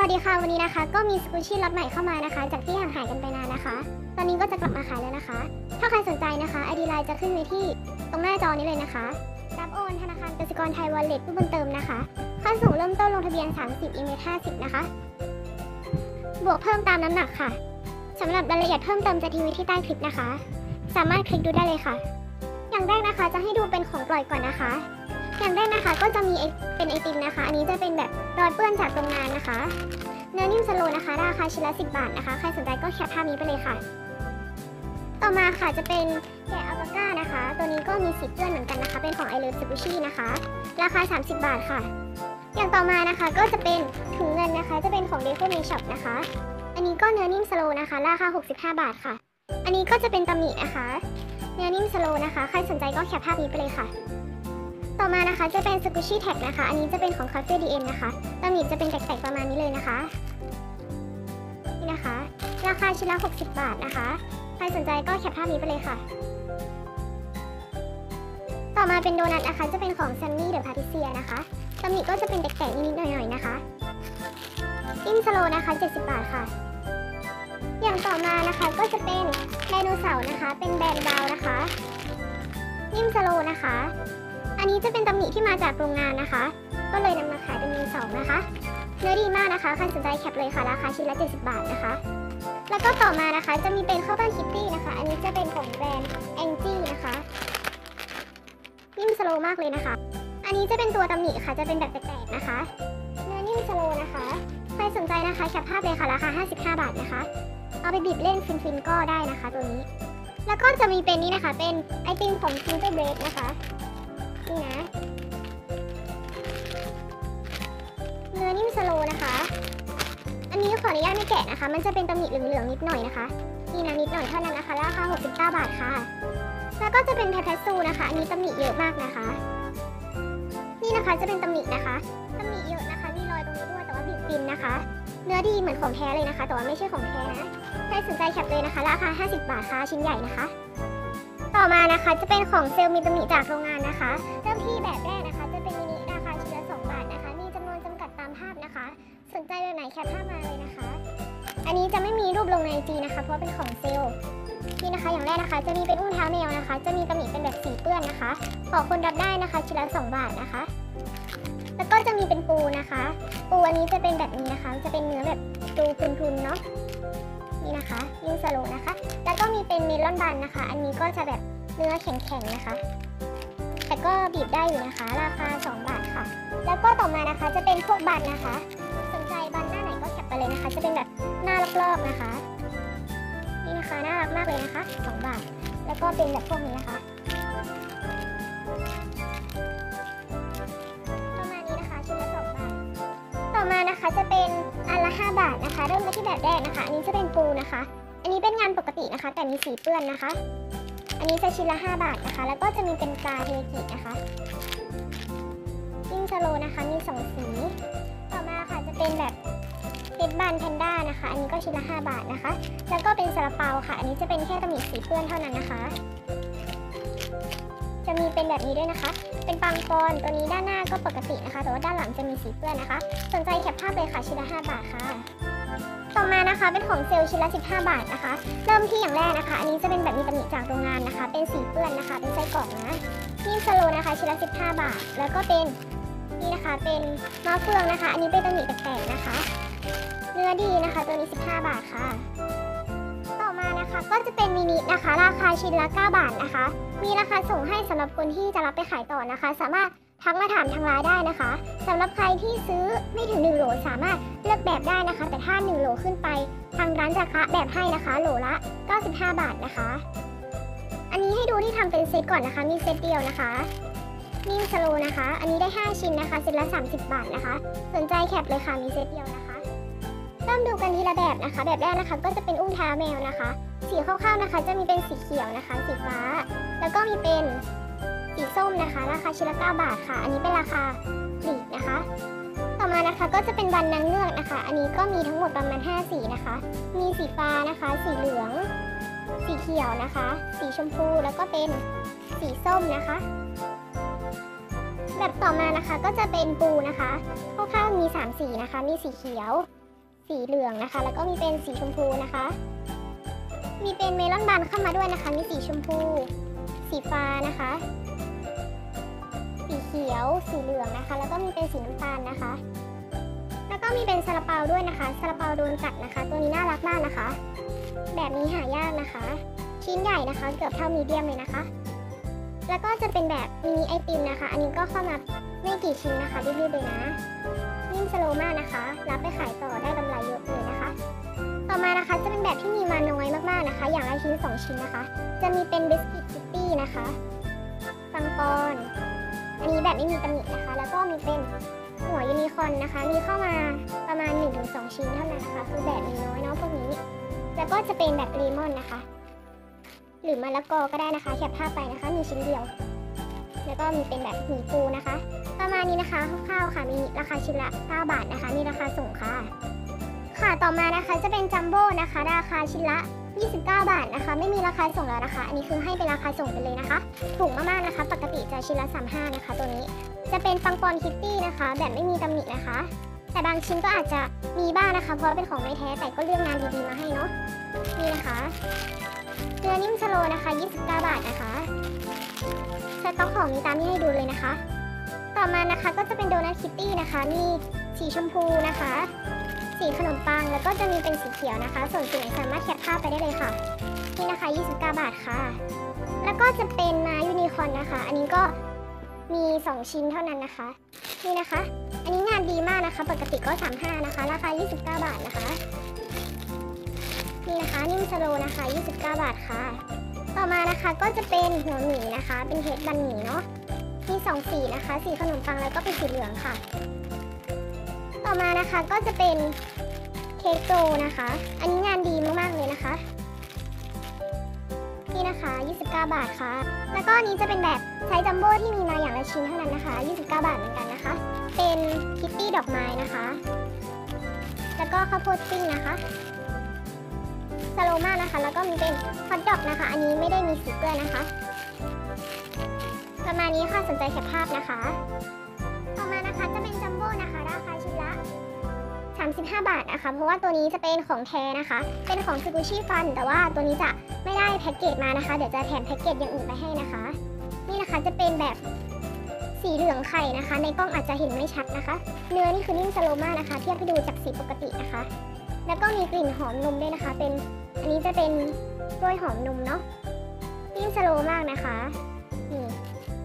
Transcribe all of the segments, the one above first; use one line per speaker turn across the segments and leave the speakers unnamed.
วัสดีค่ะวันนี้นะคะ ก็มีสกูชี่ล็อตใหม่เข้ามานะคะ จากที่ห่างหายกันไปนานนะคะ ตอนนี้ก็จะกลับมาขายแล้วนะคะ ถ้าใครสนใจนะคะไอดีไลน์จะขึ้นไว้ที่ตรงหน้าจอนี้เลยนะคะรับโอนธนาคารกสิกรไทยวอลเล็ตผู้บุญเติมนะคะค่าส่งเริ่มต้นลงทะเบียน 30อีเมล50 นะคะ บวกเพิ่มตามน้ำหนักค่ะสำหรับรายละเอียดเพิ่มเติมจะทิ้งไว้ที่ใต้คลิปนะคะ สามารถคลิกดูได้เลยค่ะ อย่างแรกนะคะจะให้ดูเป็นของปล่อยก่อนนะคะ อย่างแรกนะคะก็จะมีไอเป็นไอติมนะคะ อันนี้จะเป็นแบบรอยเปื้อนจากโรงงานนะคะ เนื้อนิ่มสโลนะคะ ราคาชิ้นละ 10 บาทนะคะ ใครสนใจก็แคปภาพนี้ไปเลยค่ะ ต่อมาค่ะจะเป็นแกะอัลปาก้านะคะ ตัวนี้ก็มีสีเปื้อนเหมือนกันนะคะ เป็นของไอเล v ส s ูชินะคะ ราคา 30 บาทค่ะ อย่างต่อมานะคะก็จะเป็นถุงเงินนะคะ จะเป็นของเด c o เมช็อปนะคะ อันนี้ก็เนื้อนิ่มสโลนะคะ ราคา 65 บาทค่ะ อันนี้ก็จะเป็นตำหนินะคะ เนื้อนิ่มสโลนะคะ ใครสนใจก็แคปภาพนี้ไปเลยค่ะ ต่อมานะคะจะเป็นสกุชี่แท็กนะคะ อันนี้จะเป็นของ Cafe DM นะคะตำหนิจะเป็นแตกๆประมาณนี้เลยนะคะ นี่นะคะ ราคาชิ้นละ 60 บาทนะคะ ใครสนใจก็แคปภาพนี้ไปเลยค่ะ ต่อมาเป็นโดนัทนะคะ จะเป็นของ Sammy The Paticia นะคะตำหนิก็จะเป็นแตกๆนิดๆหน่อยๆนะคะอินสโลนะคะ 70 บาทค่ะ อย่างต่อมานะคะก็จะเป็นไดโนเสาร์นะคะ เป็นแบรนด์บาวนะคะ นิ่มสโลนะคะ อันนี้จะเป็นตำหนิที่มาจากโรงงานนะคะ ก็เลยนำมาขายเป็นมือสองนะคะ เนื้อดีมากนะคะใครสนใจแคปเลยค่ะ ราคาชิ้นละ 70 บาทนะคะ แล้วก็ต่อมานะคะจะมีเป็นข้าวปั้นคิตตี้นะคะ อันนี้จะเป็นของแบรนด์แองจี้นะคะนิ่มสโลมากเลยนะคะ อันนี้จะเป็นตัวตำหนิค่ะ จะเป็นแบบแตกๆนะคะ เนื้อนิ่มสโลนะคะใครสนใจนะคะแคปภาพเลยค่ะ ราคา 55 บาทนะคะ เอาไปบีบเล่นฟินๆก็ได้นะคะ ตัวนี้ แล้วก็จะมีเป็นนี่นะคะ เป็นไอติมของ Ginger Bread นะคะ อันนี้ขออนุญาตไม่แกะนะคะ มันจะเป็นตำหนิเหลืองๆนิดหน่อยนะคะ นี่นะนิดหน่อยเท่านั้นนะคะ ราคา 69 บาทค่ะ แล้วก็จะเป็นแพทซูนะคะ อันนี้ตำหนิเยอะมากนะคะ นี่นะคะจะเป็นตำหนินะคะตำหนิเยอะนะคะ มีรอยตรงนี้ด้วยแต่ว่าบีบฟินนะคะ เนื้อดีเหมือนของแท้เลยนะคะ แต่ว่าไม่ใช่ของแท้นะ ใครสนใจแคปเลยนะคะ ราคา 50 บาทค่ะ ชิ้นใหญ่นะคะ ต่อมานะคะจะเป็นของเซลล์มีตำหนิจากโรงงานนะคะ เริ่มที่แบบแรก อันนี้จะไม่มีรูปลงในจีนะคะ เพราะเป็นของเซลล์นี่นะคะ อย่างแรกนะคะ จะมีเป็นอุ้งเท้าแมวนะคะ จะมีตำหนิเป็นแบบสีเปื้อนนะคะ ขอคนรับได้นะคะชิ้นละ2บาทนะคะ แล้วก็จะมีเป็นปูนะคะ ปูอันนี้จะเป็นแบบนี้นะคะ จะเป็นเนื้อแบบดูทุนๆเนาะ นี่นะคะยิ่งสโลว์นะคะ แล้วก็มีเป็นเมลอนบันนะคะ อันนี้ก็จะแบบเนื้อแข็งๆนะคะ แต่ก็บีบได้อยู่นะคะ ราคา 2 บาทค่ะ แล้วก็ต่อมานะคะ จะเป็นพวกบันนะคะ สนใจบันหน้าไหนก็แคปไปเลยนะคะ จะเป็นแบบ หน้าลอกนะคะ นี่นะคะน่ารักมากเลยนะคะ2บาท แล้วก็เป็นแบบพวกนี้นะคะ ประมาณนี้นะคะชิ้นละ2บาท ต่อมานะคะจะเป็นอันละ 5 บาทนะคะ เริ่มกันที่แบบแรกนะคะ อันนี้จะเป็นปูนะคะ อันนี้เป็นงานปกตินะคะ แต่มีสีเปื้อนนะคะ อันนี้จะชิ้นละ 5 บาทนะคะ แล้วก็จะมีเป็นปลาเทกินะคะยิ่งสโลนะคะมีสองสี ต่อมาค่ะจะเป็นแบบ เฮดบันแพนด้านะคะ อันนี้ก็ชิ้นละ 5 บาทนะคะ แล้วก็เป็นซาลาเปาค่ะ อันนี้จะเป็นแค่ตำหนิสีเปื้อนเท่านั้นนะคะ จะมีเป็นแบบนี้ด้วยนะคะ เป็นปังปอนตัวนี้ด้านหน้าก็ปกตินะคะ แต่ว่าด้านหลังจะมีสีเปื้อนนะคะ สนใจแคปภาพเลยค่ะชิ้นละ 5 บาทค่ะ ต่อมานะคะเป็นของเซลล์ชิ้นละ 15 บาทนะคะ เริ่มที่อย่างแรกนะคะ อันนี้จะเป็นแบบมีตำหนิจากโรงงานนะคะ เป็นสีเปื้อนนะคะ เป็นไส้กรอกนะนี่สโลนะคะชิ้นละ 15 บาท แล้วก็เป็นนี่นะคะ เป็นมะเฟืองนะคะ อันนี้เป็นตำหนิแตกๆนะคะ เนื้อดีนะคะตัวนี้ 15 บาทค่ะ ต่อมานะคะก็จะเป็นมินินะคะ ราคาชิ้นละ 9 บาทนะคะ มีราคาส่งให้สำหรับคนที่จะรับไปขายต่อนะคะ สามารถทักมาถามทางไลน์ได้นะคะสำหรับใครที่ซื้อไม่ถึง 1 โหลสามารถเลือกแบบได้นะคะ แต่ถ้า 1 โหลขึ้นไปทางร้านจะคะแบบให้นะคะ โหลละ 95 บาทนะคะ อันนี้ให้ดูที่ทำเป็นเซตก่อนนะคะ มีเซตเดียวนะคะนิ่มสโลนะคะ อันนี้ได้ 5 ชิ้นนะคะเซตละ 30 บาทนะคะ สนใจแคปเลยค่ะ มีเซตเดียวนะคะ เริ่มดูกันทีละแบบนะคะ แบบแรกนะคะก็จะเป็นอุ้งเท้าแมวนะคะ สีคร่าวๆนะคะ จะมีเป็นสีเขียวนะคะ สีฟ้า แล้วก็มีเป็นสีส้มนะคะ ราคาชิ้นละ9บาทค่ะ อันนี้เป็นราคาปลีกนะคะ ต่อมานะคะก็จะเป็นวันนางเงือกนะคะ อันนี้ก็มีทั้งหมดประมาณ 5 สีนะคะ มีสีฟ้านะคะ สีเหลือง สีเขียวนะคะ สีชมพูแล้วก็เป็นสีส้มนะคะแบบต่อมานะคะก็จะเป็นปูนะคะคร่าวๆมี 3 สีนะคะ มีสีเขียว สีเหลืองนะคะ แล้วก็มีเป็นสีชมพูนะคะ มีเป็นเมลอนบันเข้ามาด้วยนะคะ มีสีชมพู สีฟ้านะคะ สีเขียว สีเหลืองนะคะ แล้วก็มีเป็นสีน้ำตาลนะคะ แล้วก็มีเป็นซาลาเปาด้วยนะคะซาลาเปาโดนกัดนะคะ ตัวนี้น่ารักมากนะคะ แบบนี้หายากนะคะ ชิ้นใหญ่นะคะ เกือบเท่ามีเดียมเลยนะคะ แล้วก็จะเป็นแบบมินิไอติมนะคะ อันนี้ก็เข้ามาไม่กี่ชิ้นนะคะรีบๆเลยนะ สโลมากนะคะ รับไปขายต่อได้กำไรเยอะเลยนะคะ ต่อมานะคะจะเป็นแบบที่มีมาน้อยมากๆนะคะ อย่างละชิ้น2ชิ้นนะคะ จะมีเป็นบิสกิตคิตตี้นะคะปังปอนอันนี้แบบไม่มีตำหนินะคะ แล้วก็มีเป็นหัวยูนิคอร์นนะคะ มีเข้ามาประมาณ 1-2 ชิ้นเท่านั้นนะคะ คือแบบมีน้อยเนาะพวกนี้ แล้วก็จะเป็นแบบเลมอนนะคะ หรือมะละกอก็ได้นะคะแคปภาพไปนะคะมีชิ้นเดียว ก็มีเป็นแบบหมี่ปูนะคะ ประมาณนี้นะคะคร่าวๆค่ะ มีราคาชิ้นละ 9 บาทนะคะ มีราคาส่งค่ะ ค่ะต่อมานะคะจะเป็นจัมโบ้นะคะ ราคาชิ้นละ 29 บาทนะคะ ไม่มีราคาส่งแล้วนะคะ อันนี้คือให้เป็นราคาส่งไปเลยนะคะ ถูกมากๆนะคะ ปกติจะชิ้นละ 35 นะคะ ตัวนี้ จะเป็นปังปอนคิตตี้นะคะ แบบไม่มีตำหนินะคะ แต่บางชิ้นก็อาจจะมีบ้างนะคะ เพราะเป็นของไม่แท้ แต่ก็เลือกงานดีๆมาให้เนาะ นี่นะคะเนื้อนิ่มสโลนะคะ 29 บาทนะคะ กของมีตามที่ให้ดูเลยนะคะ ต่อมานะคะก็จะเป็นโดนัทคิตตี้นะคะ มีสีชมพูนะคะ สีขนมปังแล้วก็จะมีเป็นสีเขียวนะคะ ส่วนสีไหนสามารถแคปภาพไปได้เลยค่ะ นี่นะคะ 29 บาทค่ะ แล้วก็จะเป็นม้ยูนิคอร์นนะคะ อันนี้ก็มี 2 ชิ้นเท่านั้นนะคะ นี่นะคะ อันนี้งานดีมากนะคะ ปกติก็ 35 นะคะ ราคา 29 บาทนะคะ นี่นะคะ นิ่มสโลนะคะ 29 บาทค่ะ ต่อมานะคะก็จะเป็นหัวหมีนะคะ เป็นเฮดบันหมีเนาะมีสองสีนะคะ สีขนมปังแล้วก็เป็นสีเหลืองค่ะ ต่อมานะคะก็จะเป็นเค้กโตนะคะ อันนี้งานดีมากๆเลยนะคะนี่นะคะ 29 บาทค่ะ แล้วก็นนี้จะเป็นแบบไซส์จัมโบ้ที่มีมาอย่างละชิ้นเท่านั้นนะคะ 29 บาทเหมือนกันนะคะ เป็นคิตตี้ดอกไม้นะคะ แล้วก็ข้าวโพดปิ้งนะคะ สโลมานะคะ แล้วก็มีเป็นฮอทดอกนะคะ อันนี้ไม่ได้มีสีเกลือนะคะ ประมาณนี้ค่ะสนใจแคปภาพนะคะ ต่อมานะคะจะเป็นจัมโบ้นะคะ ราคาชิ้นละ35 บาทนะคะ เพราะว่าตัวนี้จะเป็นของแท้นะคะ เป็นของสกูชี่ฟัน แต่ว่าตัวนี้จะไม่ได้แพ็กเกจมานะคะ เดี๋ยวจะแถมแพ็กเกจอย่างอื่นไปให้นะคะ นี่นะคะจะเป็นแบบสีเหลืองไข่นะคะ ในกล้องอาจจะเห็นไม่ชัดนะคะ เนื้อนี่คือนิ่มสโลมานะคะ เทียบให้ดูจากสีปกตินะคะ แล้วก็มีกลิ่นหอมนมด้วยนะคะ เป็นอันนี้จะเป็นกล้วยหอมนมเนาะนิ่มสโลมากนะคะนี่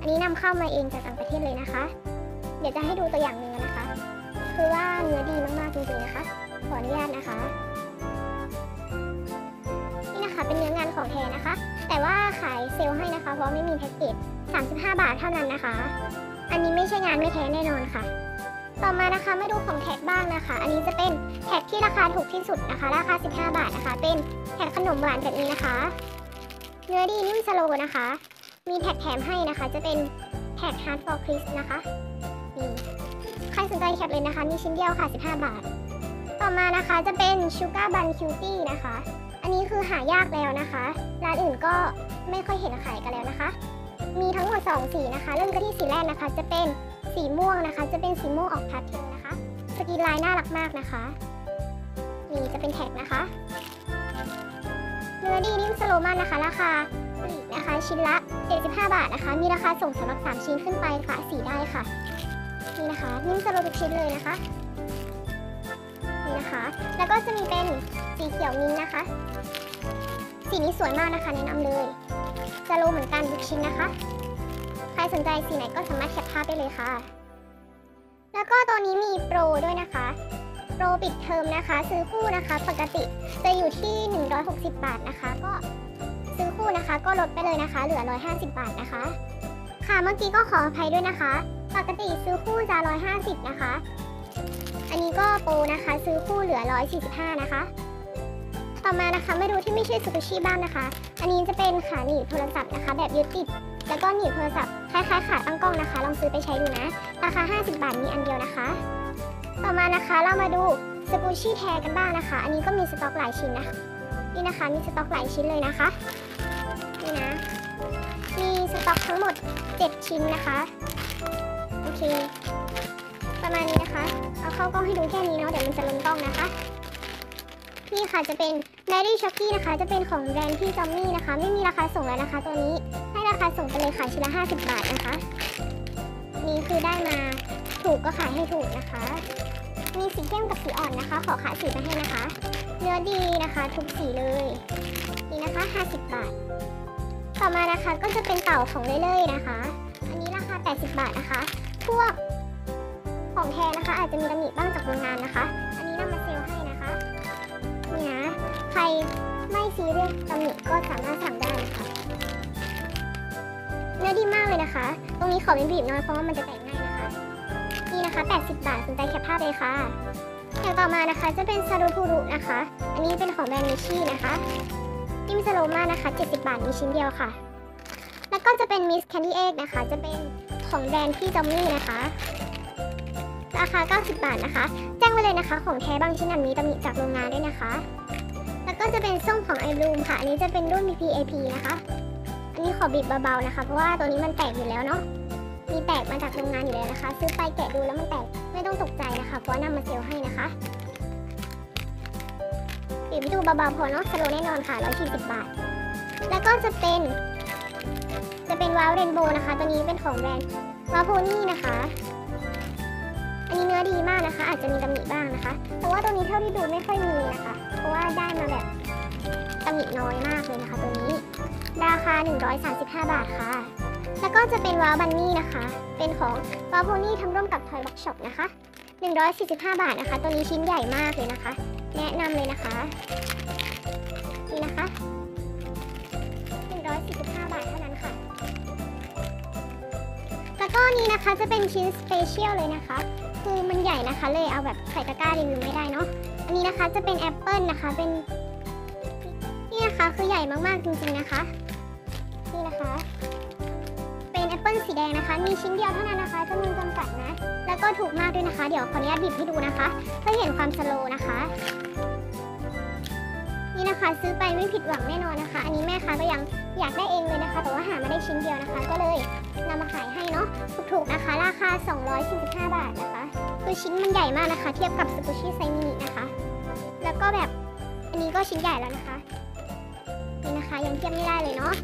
อันนี้นำเข้ามาเองจากต่างประเทศเลยนะคะ เดี๋ยวจะให้ดูตัวอย่างเนื้อนะคะ คือว่าเนื้อดีมากๆจริงๆนะคะ ขออนุญาตนะคะ นี่นะคะเป็นเนื้องานของแท้นะคะ แต่ว่าขายเซลให้นะคะ เพราะไม่มีแพ็กเกจ35 บาทเท่านั้นนะคะ อันนี้ไม่ใช่งานไม่แท้แน่นอนค่ะ ต่อมานะคะมาดูของแท็กบ้างนะคะ อันนี้จะเป็นแท็กที่ราคาถูกที่สุดนะคะ ราคา 15 บาทนะคะ เป็นแท็กขนมหวานแบบนี้นะคะ เนื้อดีนิ่มสโลนะคะ มีแท็กแถมให้นะคะ จะเป็นแท็ก Hard for Chris นะคะนี่ใครสนใจแคปเลยนะคะ มีชิ้นเดียวค่ะ 15 บาท ต่อมานะคะจะเป็น Sugar Bun Cutie นะคะ อันนี้คือหายากแล้วนะคะ ร้านอื่นก็ไม่ค่อยเห็นขายกันแล้วนะคะ มีทั้งหมด 2 สีนะคะ เริ่มกันที่สีแรกนะคะ จะเป็น สีม่วงนะคะ จะเป็นสีม่วงออกพาสเทลนะคะ สกรีนลายน่ารักมากนะคะ นี่จะเป็นแท็กนะคะ เนื้อดีนิ่มสโลมากนะคะ ราคาปลีกนะคะ ชิ้นละ 75 บาทนะคะ มีราคาส่งสำหรับ 3 ชิ้นขึ้นไปค่ะ สีได้ค่ะ นี่นะคะ นิ่มสโลทุกชิ้นเลยนะคะ นี่นะคะ แล้วก็จะมีเป็นสีเขียวมิ้นนะคะ สีนี้สวยมากนะคะแนะนำเลยสโลเหมือนกันทุกชิ้นนะคะ รสนใจสีไหนก็สามารถแคปภาพได้เลยค่ะ แล้วก็ตัวนี้มีโปรด้วยนะคะ โปรปิดเทอมนะคะ ซื้อคู่นะคะ ปกติจะอยู่ที่ 160 บาทนะคะ ก็ซื้อคู่นะคะ ก็ลดไปเลยนะคะ เหลือ 150 บาทนะคะ ค่ะเมื่อกี้ก็ขออภัยด้วยนะคะ ปกติซื้อคู่จะ 150 นะคะ อันนี้ก็โปรนะคะ ซื้อคู่เหลือ 145 นะคะต่อมานะคะมาดูที่ไม่ใช่ซูชิบ้างนะคะ อันนี้จะเป็นขาหนีบโทรศัพท์นะคะ แบบยึดติด แล้วก็หนีบโทรศัพท์ายๆขาตั้งกล้องนะคะ ลองซื้อไปใช้ดูนะ ราคา 50 บาทมีอันเดียวนะคะ ต่อมานะคะเรามาดูสกูชี่แทกันบ้างนะคะ อันนี้ก็มีสต็อกหลายชิ้นนะคะ นี่นะคะมีสต็อกหลายชิ้นเลยนะคะ นี่นะ มีสต็อกทั้งหมด 7 ชิ้นนะคะ โอเค ประมาณนี้นะคะ เอาเข้ากล้องให้ดูแค่นี้เนาะ เดี๋ยวมันจะล้นกล้องนะคะนะคะจะเป็น d a i r y s h o c k y นะคะ จะเป็นของแบรนด์ที่จอมมี่นะคะ ไม่มีราคาส่งแล้วนะคะตัวนี้ ราคาส่งไปเลยค่ะชิ้นละ50 บาทนะคะ นี่คือได้มาถูกก็ขายให้ถูกนะคะ มีสีเข้มกับสีอ่อนนะคะ ขอขายสีมาให้นะคะ เนื้อดีนะคะทุกสีเลย นี่นะคะ 50 บาท ต่อมานะคะก็จะเป็นเต่าของเล่ยๆนะคะ อันนี้ราคา 80 บาทนะคะ พวกของแท้นะคะ อาจจะมีตำหนิบ้างจากโรงงานนะคะ อันนี้นำมาเซลให้นะคะนี่นะใครไม่ซีเรียสตำหนิก็สามารถสั่งได้นะคะ เนื้อดีมากเลยนะคะ ตรงนี้ขอเป็นบีบน้อยเพราะว่ามันจะแตกง่ายนะคะ นี่นะคะ 80 บาทสนใจแคปภาพเลยค่ะอย่างต่อมานะคะจะเป็นซาโดทูรุนะคะ อันนี้เป็นของแบรนด์มิชี่นะคะจิมสโลมานะคะ 70 บาทมีชิ้นเดียวค่ะ แล้วก็จะเป็นมิสแคนดี้เอ็กนะคะ จะเป็นของแบรนด์ที่จอมมี่นะคะ ราคา 90 บาทนะคะ แจ้งไว้เลยนะคะ ของแท้บางชิ้นอันนี้ตำหนิจากโรงงานด้วยนะคะ แล้วก็จะเป็นส้มของไอรูมค่ะ อันนี้จะเป็นรุ่น PPAP นะคะ นนี้ขอบีบเบาๆนะคะเพราะว่าตัวนี้มันแตกอยู่แล้วเนาะมีแตกมาจากโรงงานอยู่แล้วนะคะ ซื้อไปแกะดูแล้วมันแตกไม่ต้องตกใจนะคะเพราะว่านำมาเซลให้นะคะบีบดูเบาๆพอเนาะสโลว์แน่นอนค่ะ140บาท แล้วก็จะเป็น จะเป็นวาวเรนโบว์นะคะ ตัวนี้เป็นของแบรนด์วาโพนี่นะคะอันนี้เนื้อดีมากนะคะ อาจจะมีตำหนิบ้างนะคะ แต่ว่าตัวนี้เท่าที่ดูไม่ค่อยมีนะคะ เพราะว่าได้มาแบบ ตำหนิน้อยมากเลยนะคะตัวนี้ ราคา 135 บาทค่ะ แล้วก็จะเป็นวาวบันนี่นะคะ เป็นของวาวโพนี่ทำร่วมกับทอยบ็อกช็อปนะคะ 145 บาทนะคะ ตัวนี้ชิ้นใหญ่มากเลยนะคะ แนะนำเลยนะคะ นี่นะคะ 145 บาทเท่านั้นค่ะ แล้วก็นี่นะคะจะเป็นชิ้นสเปเชียลเลยนะคะ คือมันใหญ่นะคะเลยเอาแบบใส่ตะกร้ารีวิวไม่ได้เนาะ อันนี้นะคะจะเป็นแอปเปิลนะคะ เป็น คือใหญ่มากๆจริงๆนะคะ นี่นะคะ เป็นแอปเปิลสีแดงนะคะ มีชิ้นเดียวเท่านั้นนะคะจำนวนจำกัดนะ แล้วก็ถูกมากด้วยนะคะ เดี๋ยวขออนุญาตบีบให้ดูนะคะ เพื่อเห็นความสโลนะคะ นี่นะคะซื้อไปไม่ผิดหวังแน่นอนนะคะ อันนี้แม่ค้าก็ยังอยากได้เองเลยนะคะ แต่ว่าหามาได้ชิ้นเดียวนะคะ ก็เลยนำมาขายให้เนาะ ถูกๆนะคะ ราคา 245 บาทนะคะ คือชิ้นมันใหญ่มากนะคะ เทียบกับสกูชี่ไซมินินะคะ แล้วก็แบบอันนี้ก็ชิ้นใหญ่แล้วนะคะ นะคะ ยังเทียบไม่ได้เลยเนาะ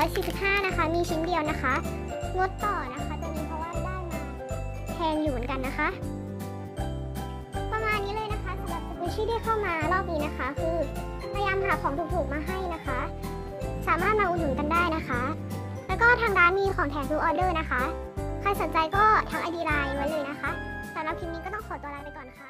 245 นะคะ มีชิ้นเดียวนะคะ งดต่อนะคะตัวนี้เพราะว่าได้มาแพงอยู่เหมือนกันนะคะ ประมาณนี้เลยนะคะสำหรับสกูชี่ที่เข้ามารอบนี้นะคะ คือพยายามหาของถูกๆมาให้นะคะ สามารถมาอุดหนุนกันได้นะคะ แล้วก็ทางร้านมีของแถมทุกออเดอร์นะคะ ใครสนใจก็ทักไอดีไลน์ไว้เลยนะคะสำหรับคลิปนี้ก็ต้องขอตัวลาไปก่อนค่ะ